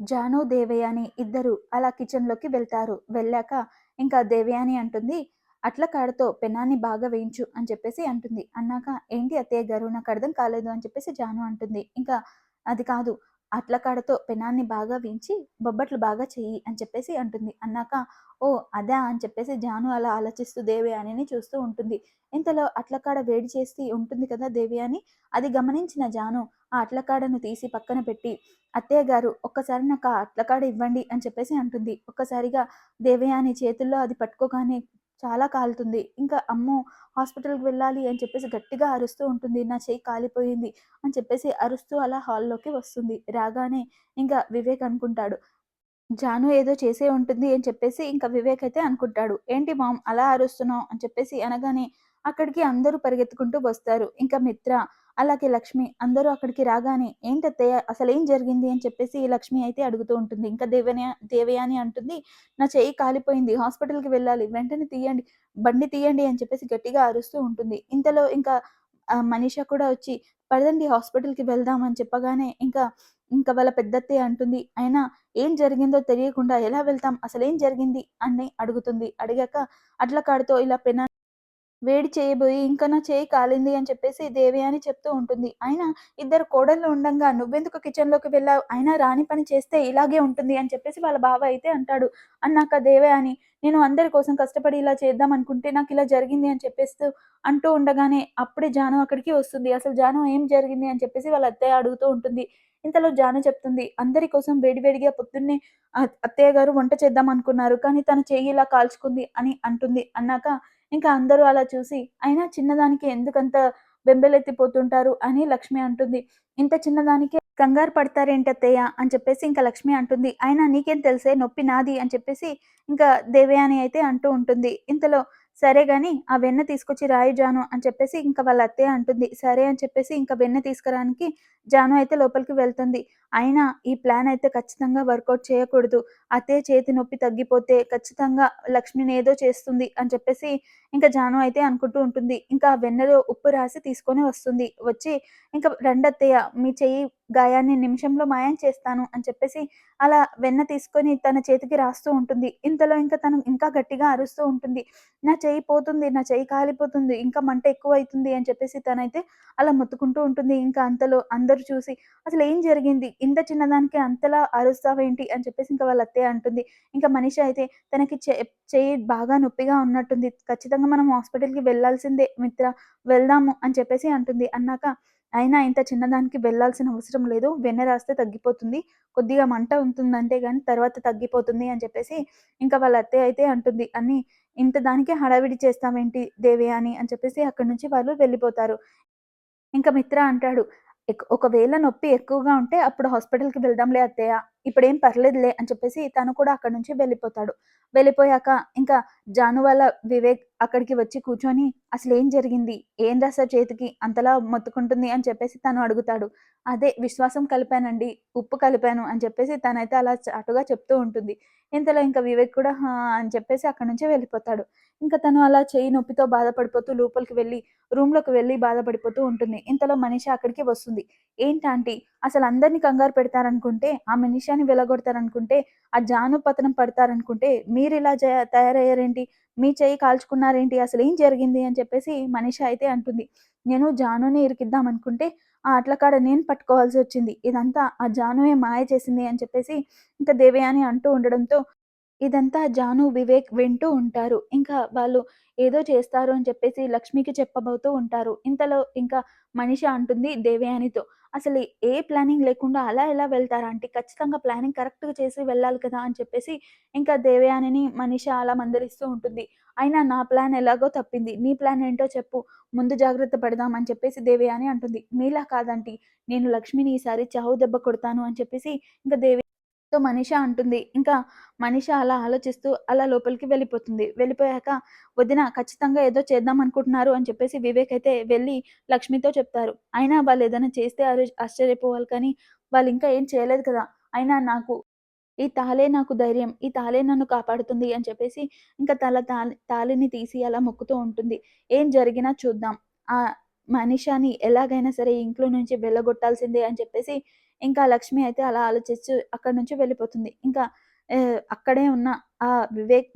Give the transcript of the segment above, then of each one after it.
జాను, దేవయాని ఇద్దరు అలా కిచెన్‌లోకి వెళ్తారు. వెళ్ళాక ఇంకా దేవయాని అంటుంది, "అట్ల కాడతో పెనాన్ని బాగా వేయించు" అని చెప్పేసి అంటుంది. అన్నాక, "ఏంటి అత్తయ్య గారు అర్థం కాలేదు" అని చెప్పేసి జాను అంటుంది. ఇంకా అది కాదు అట్ల కాడతో పెనాన్ని బాగా వేయించి బొబ్బట్లు బాగా చెయ్యి అని చెప్పేసి అంటుంది. అన్నాక, ఓ అదా" అని చెప్పేసి జాను అలా ఆలోచిస్తూ దేవయానిని చూస్తూ ఉంటుంది. ఇంతలో అట్లకాడ వేడి చేసి ఉంటుంది కదా దేవయాని, అది గమనించిన జాను ఆ అట్లకాడను తీసి పక్కన పెట్టి, "అత్తయ్య గారు ఒక్కసారి నాకు ఆ అట్లకాడ ఇవ్వండి" అని చెప్పేసి అంటుంది. ఒక్కసారిగా దేవయాని చేతుల్లో అది పట్టుకోగానే చాలా కాలుతుంది. ఇంకా అమ్మో! హాస్పిటల్‌కి వెళ్ళాలి అని చెప్పేసి గట్టిగా అరుస్తూ ఉంటుంది. నా చేయి కాలిపోయింది అని చెప్పేసి అరుస్తూ అలా హాల్‌లోకి వస్తుంది. రాగానే ఇంకా వివేక్ అనుకుంటాడు. జాను ఏదో చేసే ఉంటుంది అని చెప్పేసి ఇంకా వివేక్ అయితే అనుకుంటాడు. "ఏంటి మామ్ అలా అరుస్తున్నావు" అని చెప్పేసి అనగానే అక్కడికి అందరూ పరిగెత్తుకుంటూ వస్తారు. ఇంకా మిత్ర, అలాగే లక్ష్మి అందరూ అక్కడికి రాగానే "ఏంటత్తయ్య అసలేం జరిగింది?" అని చెప్పేసి లక్ష్మి అయితే అడుగుతూ ఉంటుంది. ఇంకా దేవన దేవయాని అంటుంది, "నా చెయ్యి కాలిపోయింది. హాస్పిటల్‌కి వెళ్ళాలి. వెంటనే తీయండి. బండి తీయండి" అని చెప్పేసి గట్టిగా అరుస్తూ ఉంటుంది. ఇంతలో ఇంకా ఆహ్, కూడా వచ్చి పడదండి హాస్పిటల్‌కి వెళ్దాం" అని చెప్పగానే ఇంకా ఇంకా వాళ్ళ పెద్దత్తే అంటుంది, "అయినా ఏం జరిగిందో తెలియకుండా ఎలా వెళ్తాం? అసలేం జరిగింది?" అని అడుగుతుంది. అడిగాక అట్ల కాడితో ఇలా పెనా వేడి చేయబోయి ఇంకా నా చేయి కాలింది అని చెప్పేసి దేవి అని చెప్తూ ఉంటుంది. అయినా ఇద్దరు కోడళ్ళు ఉండంగా నువ్వెందుకు కిచెన్‌లోకి వెళ్ళావు? అయినా రాని పని చేస్తే ఇలాగే ఉంటుంది అని చెప్పేసి వాళ్ళ బావ అయితే అంటాడు. అన్నాక దేవే అని నేను అందరి కోసం కష్టపడి ఇలా చేద్దాం అనుకుంటే నాకు ఇలా జరిగింది అని చెప్పేస్తూ అంటూ ఉండగానే అప్పుడే జాను అక్కడికి వస్తుంది. అసలు జాను ఏం జరిగింది అని చెప్పేసి వాళ్ళ అత్తయ్య అడుగుతూ ఉంటుంది. ఇంతలో జాను చెప్తుంది, "అందరి కోసం వేడివేడిగా పొద్దున్నే అత్తయ్య గారు వంట చేద్దాం అనుకున్నారు. కానీ తన చెయ్యి ఇలా కాల్చుకుంది" అని అంటుంది. అన్నాక ఇంకా అందరూ అలా చూసి, "అయినా చిన్నదానికి ఎందుకంత బెంబెలెత్తిపోతుంటారు అని లక్ష్మి అంటుంది. "ఇంత చిన్నదానికే కంగారు పడతారేంటత్తయ్య" అని చెప్పేసి ఇంకా లక్ష్మి అంటుంది. "అయినా నీకేం తెలుసే నొప్పి నాది" అని చెప్పేసి ఇంకా దేవయాని అయితే అంటూ ఉంటుంది. ఇంతలో "సరే గాని ఆ వెన్న తీసుకొచ్చి రాయి జాను" అని చెప్పేసి ఇంకా వాళ్ళ అత్తయ్య అంటుంది. సరే అని చెప్పేసి ఇంకా వెన్న తీసుకురానికి జాను అయితే లోపలికి వెళ్తుంది. అయినా ఈ ప్లాన్ అయితే ఖచ్చితంగా వర్కౌట్ చేయకూడదు. అత్తయ్య చేతి నొప్పి తగ్గిపోతే ఖచ్చితంగా లక్ష్మిని ఏదో చేస్తుంది అని చెప్పేసి ఇంకా జాను అయితే అనుకుంటూ ఉంటుంది. ఇంకా ఆ వెన్నలో ఉప్పు రాసి తీసుకొని వస్తుంది. వచ్చి ఇంకా రెండత్తయ్య మీ చెయ్యి గాయాన్ని నిమిషంలో మాయం చేస్తాను" అని చెప్పేసి అలా వెన్న తీసుకొని తన చేతికి రాస్తూ ఉంటుంది. ఇంతలో ఇంకా తను ఇంకా గట్టిగా అరుస్తూ ఉంటుంది. "నా చెయ్యి పోతుంది. నా చెయ్యి కాలిపోతుంది. ఇంకా మంట ఎక్కువ అవుతుంది అని చెప్పేసి తనైతే అలా మొత్తుకుంటూ ఉంటుంది. ఇంకా అంతలో అందరూ చూసి అసలు ఏం జరిగింది? ఇంత చిన్నదానికి అంతలా అరుస్తావేంటి?" అని చెప్పేసి ఇంకా వాళ్ళ అత్తయ్య అంటుంది. ఇంకా మనిషి అయితే తనకి చె బాగా నొప్పిగా ఉన్నట్టుంది. ఖచ్చితంగా మనం హాస్పిటల్‌కి వెళ్ళాల్సిందే మిత్ర వెళ్దాము అని చెప్పేసి అంటుంది. అన్నాక అయినా ఇంత చిన్నదానికి వెళ్ళాల్సిన అవసరం లేదు. వెన్న రాస్తే తగ్గిపోతుంది. కొద్దిగా మంట ఉంటుందంటే కానీ తర్వాత తగ్గిపోతుంది అని చెప్పేసి ఇంకా వాళ్ళ అత్తయ్య అయితే అంటుంది. అని ఇంత దానికి హడావిడి చేస్తామేంటి దేవి అని అని చెప్పేసి అక్కడి నుంచి వాళ్ళు వెళ్ళిపోతారు. ఇంకా మిత్ర అంటాడు, ఒకవేళ నొప్పి ఎక్కువగా ఉంటే అప్పుడు హాస్పిటల్‌కి వెళ్దాంలే అత్తయ్య. ఇప్పుడేం పర్లేదులే" అని చెప్పేసి తను కూడా అక్కడి నుంచి వెళ్ళిపోతాడు. వెళ్ళిపోయాక ఇంకా జాను వాళ్ళ వివేక్ అక్కడికి వచ్చి కూర్చొని అసలు ఏం జరిగింది? ఏం రాసా చేతికి? అంతలా మొత్తుకుంటుంది" అని చెప్పేసి తను అడుగుతాడు. "అదే విశ్వాసం కలిపానండి. ఉప్పు కలిపాను" అని చెప్పేసి తనైతే అలా చాటుగా చెప్తూ ఉంటుంది. ఇంతలో ఇంకా వివేక్ కూడా "హా" అని చెప్పేసి అక్కడి నుంచి వెళ్ళిపోతాడు. ఇంకా తను అలా చేయి నొప్పితో బాధపడిపోతూ లోపలికి వెళ్ళి రూమ్‌లోకి వెళ్ళి బాధపడిపోతూ ఉంటుంది. ఇంతలో మనిషి అక్కడికి వస్తుంది. ఏంటంటే అసలు అందరిని కంగారు పెడతారనుకుంటే, ఆ మనీషాని వెలగొడతారనుకుంటే ఆ జాను పతనం పడతారనుకుంటే మీరు ఇలా తయారయ్యారేంటి? మీ చెయ్యి కాల్చుకున్నారేంటి? అసలు ఏం జరిగింది?" అని చెప్పేసి మనిషి అయితే అంటుంది. "నేను జానుని ఇరికిద్దాం అనుకుంటే, ఆ అట్ల కాడ నేను పట్టుకోవాల్సొచ్చింది. ఇదంతా ఆ జానుయే మాయ చేసింది" అని చెప్పేసి ఇంకా దేవయాని అంటూ ఉండడంతో ఇదంతా జాను, వివేక్ వింటూ ఉంటారు. ఇంకా వాళ్ళు ఏదో చేస్తారు అని చెప్పేసి లక్ష్మికి చెప్పబోతూ ఉంటారు. ఇంతలో ఇంకా మనిషి అంటుంది దేవయానితో, "అసలు ఏ ప్లానింగ్ లేకుండా అలా ఎలా వెళ్తారంటే ఆంటీ? ఖచ్చితంగా ప్లానింగ్ కరెక్ట్‌గా చేసి వెళ్ళాలి కదా!" అని చెప్పేసి ఇంకా దేవయానిని మనిష అలా మందలిస్తూ ఉంటుంది. "అయినా నా ప్లాన్ ఎలాగో తప్పింది. నీ ప్లాన్ ఏంటో చెప్పు. ముందు జాగ్రత్త పడదాం" అని చెప్పేసి దేవయాని అంటుంది. "మీలా కాదాంటీ నేను లక్ష్మిని ఈసారి చావు దెబ్బ కొడతాను" అని చెప్పేసి ఇంకా దేవి తో మనిష అంటుంది. ఇంకా మనిష అలా ఆలోచిస్తూ అలా లోపలికి వెళ్ళిపోతుంది. వెళ్ళిపోయాక వదిన ఖచ్చితంగా ఏదో చేద్దాం అనుకుంటున్నారు అని చెప్పేసి వివేక్ అయితే వెళ్ళి లక్ష్మితో చెప్తారు. అయినా వాళ్ళు ఏదైనా చేస్తే ఆశ్చర్యపోవాలి కానీ వాళ్ళు ఇంకా ఏం చేయలేదు కదా! అయినా నాకు ఈ తాళే నాకు ధైర్యం. ఈ తాళే నన్ను కాపాడుతుంది అని చెప్పేసి ఇంకా తల తాళి తాళిని తీసి అలా మొక్కుతూ ఉంటుంది. ఏం జరిగినా చూద్దాం. మనిషాని మనీషాని ఎలాగైనా సరే ఇంట్లో నుంచి వెళ్ళగొట్టాల్సిందే అని చెప్పేసి ఇంకా లక్ష్మి అయితే అలా ఆలోచిస్తూ అక్కడి నుంచి వెళ్ళిపోతుంది. ఇంకా అక్కడే ఉన్న ఆ వివేక్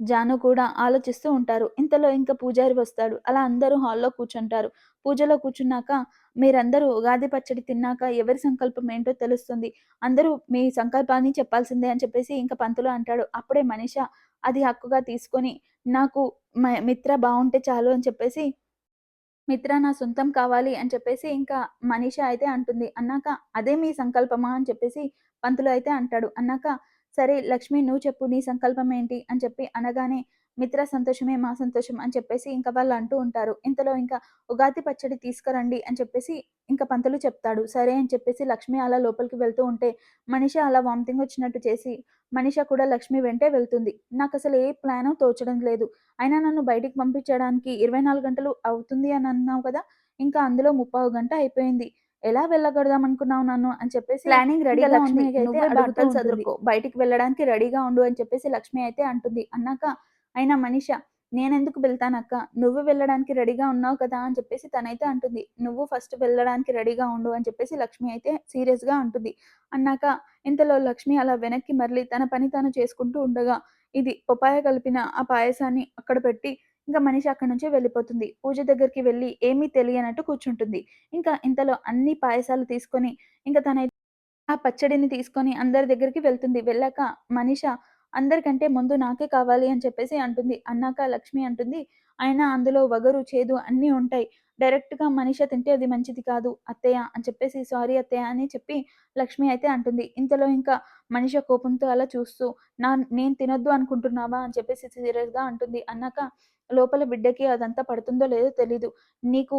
జాను కూడా ఆలోచిస్తూ ఉంటారు. ఇంతలో ఇంకా పూజారి వస్తాడు. అలా అందరూ హాల్లో కూర్చుంటారు. పూజలో కూర్చున్నాక మీరందరూ ఉగాది పచ్చడి తిన్నాక ఎవరి సంకల్పం ఏంటో తెలుస్తుంది. అందరూ మీ సంకల్పాన్ని చెప్పాల్సిందే అని చెప్పేసి ఇంకా పంతులు అంటాడు. అప్పుడే మనిష అది హక్కుగా తీసుకొని నాకు మిత్ర బాగుంటే చాలు అని చెప్పేసి మిత్ర నా సొంతం కావాలి అని చెప్పేసి ఇంకా మనీష అయితే అంటుంది. అన్నాక అదే మీ సంకల్పమా? అని చెప్పేసి పంతులు అయితే అంటాడు. అన్నాక సరే లక్ష్మి నువ్వు చెప్పు నీ సంకల్పం ఏంటి? అని చెప్పి అనగానే మిత్ర సంతోషమే మా సంతోషం అని చెప్పేసి ఇంకా వాళ్ళు అంటూ ఉంటారు. ఇంతలో ఇంకా ఉగాది పచ్చడి తీసుకురండి అని చెప్పేసి ఇంకా పంతులు చెప్తాడు. సరే అని చెప్పేసి లక్ష్మి అలా లోపలికి వెళ్తూ ఉంటే మనిష అలా వామిటింగ్ వచ్చినట్టు చేసి మనిష కూడా లక్ష్మి వెంటే వెళ్తుంది. నాకు అసలు ఏ ప్లాను తోచడం లేదు. అయినా నన్ను బయటికి పంపించడానికి ఇరవై నాలుగు గంటలు అవుతుంది అని అన్నావు కదా? ఇంకా అందులో ముప్పావు గంట అయిపోయింది. ఎలా వెళ్ళగడదాం అనుకున్నావు నన్ను? అని చెప్పేసి ప్లానింగ్ రెడీగా ఉంది. బట్టలు చదువుకో బయటికి వెళ్ళడానికి రెడీగా ఉండు అని చెప్పేసి లక్ష్మి అయితే అంటుంది. అన్నాక అయినా మనిష నేనెందుకు వెళ్తానక్క? నువ్వు వెళ్ళడానికి రెడీగా ఉన్నావు కదా అని చెప్పేసి తనైతే అంటుంది. నువ్వు ఫస్ట్ వెళ్ళడానికి రెడీగా ఉండు అని చెప్పేసి లక్ష్మి అయితే సీరియస్గా అంటుంది. అన్నాక ఇంతలో లక్ష్మి అలా వెనక్కి మరలి తన పని తాను చేసుకుంటూ ఉండగా ఇది పొపాయ కలిపిన ఆ పాయసాన్ని అక్కడ పెట్టి ఇంకా మనిషి అక్కడి నుంచి వెళ్ళిపోతుంది. పూజ దగ్గరికి వెళ్ళి ఏమీ తెలియనట్టు కూర్చుంటుంది. ఇంకా ఇంతలో అన్ని పాయసాలు తీసుకొని ఇంకా తన ఆ పచ్చడిని తీసుకొని అందరి దగ్గరికి వెళ్తుంది. వెళ్ళాక మనిష అందరికంటే ముందు నాకే కావాలి అని చెప్పేసి అంటుంది. అన్నాక లక్ష్మి అంటుంది. అయినా అందులో వగరు చేదు అన్నీ ఉంటాయి. డైరెక్ట్గా మనిష తింటే అది మంచిది కాదు అత్తయ్య అని చెప్పేసి సారీ అత్తయ్య అని చెప్పి లక్ష్మి అయితే అంటుంది. ఇంతలో ఇంకా మనిష కోపంతో అలా చూస్తూ నా నేను తినొద్దు అనుకుంటున్నావా? అని చెప్పేసి సీరియస్గా అంటుంది. అన్నాక లోపల బిడ్డకి అదంతా పడుతుందో లేదో తెలీదు. నీకు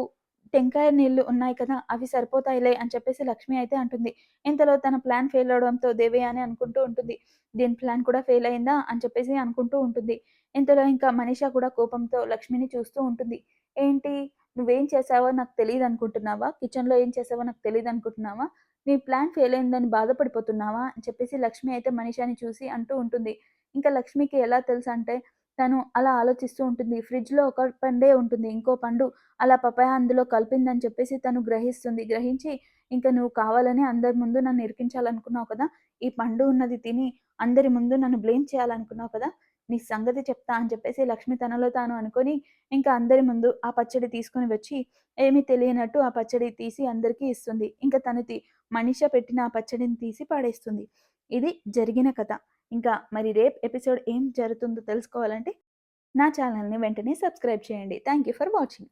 టెంకాయ నీళ్ళు ఉన్నాయి కదా అవి సరిపోతాయిలే అని చెప్పేసి లక్ష్మి అయితే అంటుంది. ఇంతలో తన ప్లాన్ ఫెయిల్ అవడంతో దేవయ్య అని అనుకుంటూ ఉంటుంది. దీని ప్లాన్ కూడా ఫెయిల్ అయిందా? అని చెప్పేసి అనుకుంటూ ఉంటుంది. ఇంతలో ఇంకా మనీష కూడా కోపంతో లక్ష్మిని చూస్తూ ఉంటుంది. ఏంటి? నువ్వేం చేసావో నాకు తెలియదు అనుకుంటున్నావా? కిచెన్లో ఏం చేసావో నాకు తెలియదు అనుకుంటున్నావా? నీ ప్లాన్ ఫెయిల్ అయిందని బాధపడిపోతున్నావా? అని చెప్పేసి లక్ష్మి అయితే మనీషాని చూసి అంటూ ఉంటుంది. ఇంకా లక్ష్మికి ఎలా తెలుసు అంటే తను అలా ఆలోచిస్తూ ఉంటుంది. ఫ్రిడ్జ్లో ఒక పండే ఉంటుంది. ఇంకో పండు అలా పపాయ అందులో కలిపిందని చెప్పేసి తను గ్రహిస్తుంది. గ్రహించి ఇంకా నువ్వు కావాలని అందరి ముందు నన్ను ఇరికించాలనుకున్నావు కదా ఈ పండు ఉన్నది తిని అందరి ముందు నన్ను బ్లేమ్ చేయాలనుకున్నావు కదా నీ సంగతి చెప్తా అని చెప్పేసి లక్ష్మి తనలో తాను అనుకొని ఇంకా అందరి ముందు ఆ పచ్చడి తీసుకొని వచ్చి ఏమీ తెలియనట్టు ఆ పచ్చడి తీసి అందరికీ ఇస్తుంది. ఇంకా తను మనిష పెట్టిన ఆ పచ్చడిని తీసి పాడేస్తుంది. ఇది జరిగిన కథ. ఇంకా మరి రేపు ఎపిసోడ్ ఏం జరుగుతుందో తెలుసుకోవాలంటే నా ఛానల్ని వెంటనే సబ్స్క్రైబ్ చేయండి. Thank you for watching.